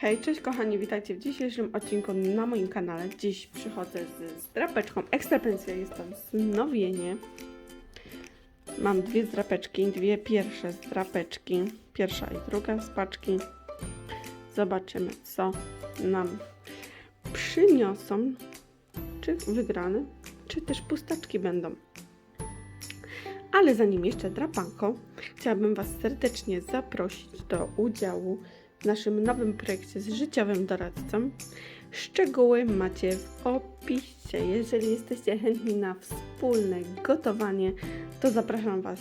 Hej, cześć kochani, witajcie w dzisiejszym odcinku na moim kanale. Dziś przychodzę z zdrapeczką Ekstra Pensja, jest to wznowienie. Mam dwie zdrapeczki, dwie pierwsze zdrapeczki, pierwsza i druga z paczki. Zobaczymy, co nam przyniosą, czy wygrane, czy też pustaczki będą. Ale zanim jeszcze drapanko, chciałabym Was serdecznie zaprosić do udziału w naszym nowym projekcie z życiowym doradcą. Szczegóły macie w opisie. Jeżeli jesteście chętni na wspólne gotowanie, to zapraszam Was.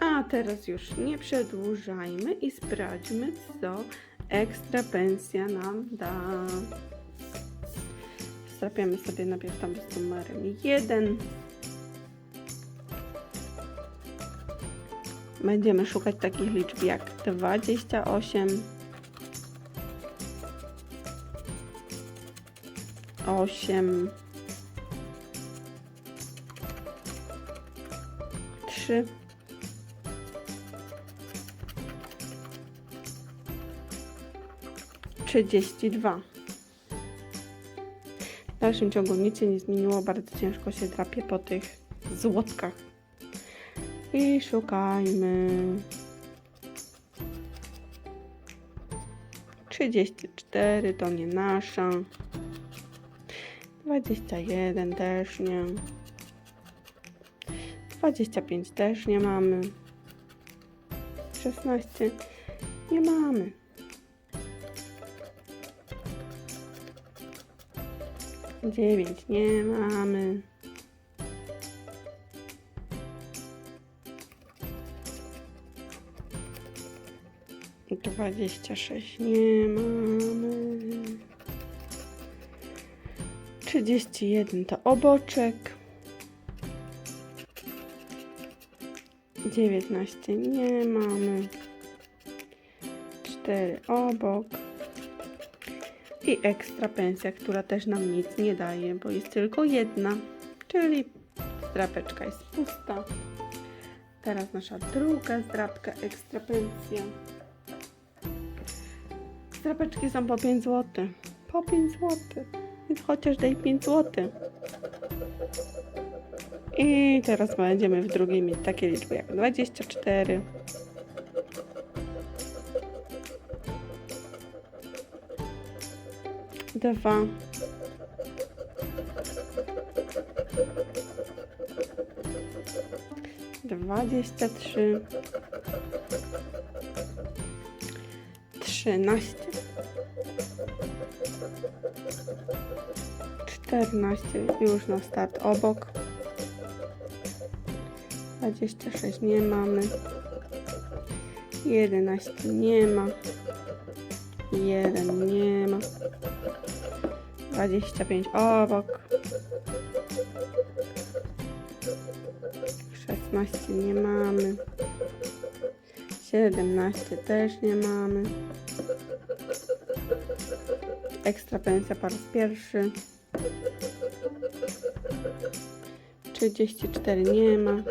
A teraz już nie przedłużajmy i sprawdźmy, co ekstra pensja nam da. Strapiamy sobie najpierw tam z numerem 1. Będziemy szukać takich liczb jak 28, 8, 3, 32. W dalszym ciągu nic się nie zmieniło, bardzo ciężko się drapie po tych złotkach. I szukajmy. 34 to nie nasza. 21 też nie. 25 też nie mamy. 16 nie mamy. Dziewięć nie mamy. Dwadzieścia sześć nie mamy. Trzydzieści jeden to oboczek. Dziewiętnaście nie mamy. Cztery obok. I ekstra pensja, która też nam nic nie daje, bo jest tylko jedna, czyli zdrapeczka jest pusta. Teraz nasza druga zdrapka, ekstra pensja. Zdrapeczki są po 5 zł. Po 5 zł. Więc chociaż daj 5 zł. I teraz będziemy w drugiej mieć takie liczby jak 24. Dwa. Dwadzieścia trzy. Trzynaście. Czternaście. Już na start obok. Dwadzieścia sześć nie mamy. Jedenaście nie ma. Jeden nie ma. 25 obok. 16 nie mamy. 17 też nie mamy. Ekstra pensja po raz pierwszy. 34 nie ma.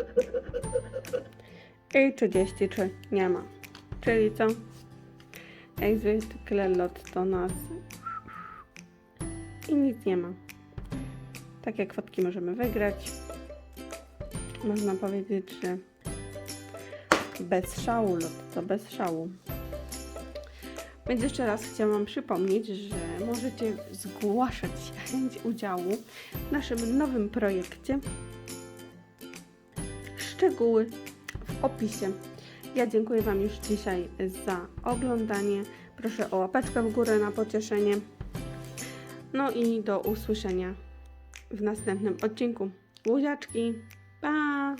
I 33 nie ma. Czyli co? Jak zwykle lot to nas i nic nie ma. Takie kwotki możemy wygrać. Można powiedzieć, że bez szału lot to bez szału. Więc jeszcze raz chciałam przypomnieć, że możecie zgłaszać chęć udziału w naszym nowym projekcie. Szczegóły w opisie. Ja dziękuję Wam już dzisiaj za oglądanie. Proszę o łapeczkę w górę na pocieszenie. No i do usłyszenia w następnym odcinku. Buziaczki, pa!